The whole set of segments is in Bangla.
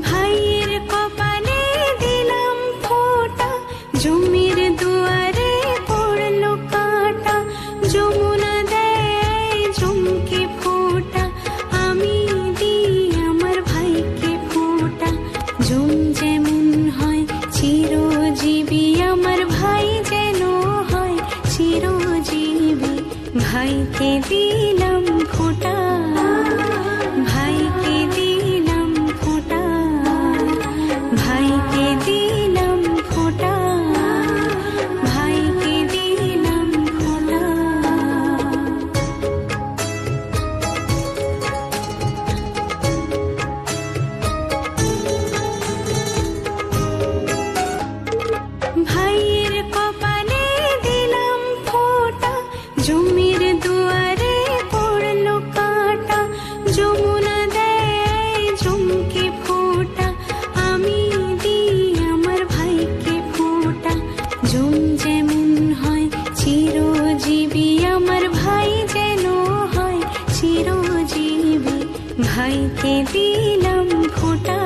ভাইয়ের দিলাম ফোঁটা, জমির দুয়ারে কাটা ফোঁটা, আমি দিই আমার ভাইকে ফোঁটা। যেমন হয় আমার ভাই যেন হয় ভাইকে জমির দুয়ারে পড়ল কাটা জমকে আমি আমার ভাইকে জম যেমন হয়, চিরজীবী আমার ভাই যেন হয়। ভাইকে দিলাম ফোঁটা।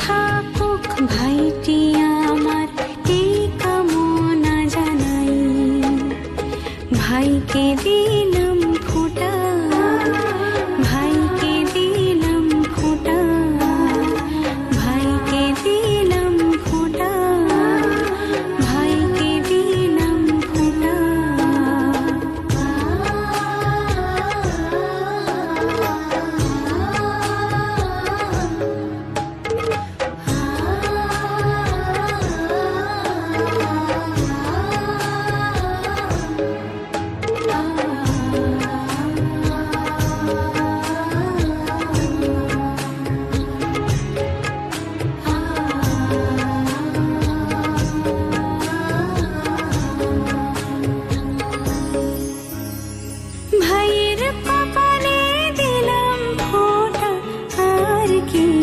থাকুক ভাইকে দিলাম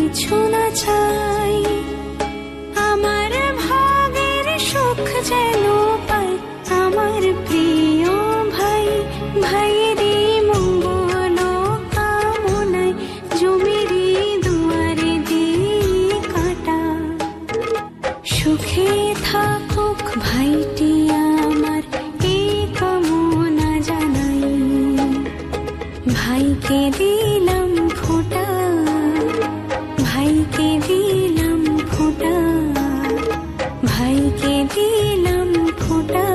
কিছু না চাই। আমার সুখ যেন পাই। আমার প্রিয় ভাই মঙ্গল কামনায় জমিরি দুয়ারে দিয়ে কাটা সুখে থাকুক ভাইটি আমার এই ভাইকে দিলাম ফোঁটা। ভাইকে দিলাম ফোঁটা ভাইকে দিলাম ফোঁটা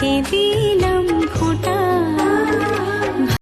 Cái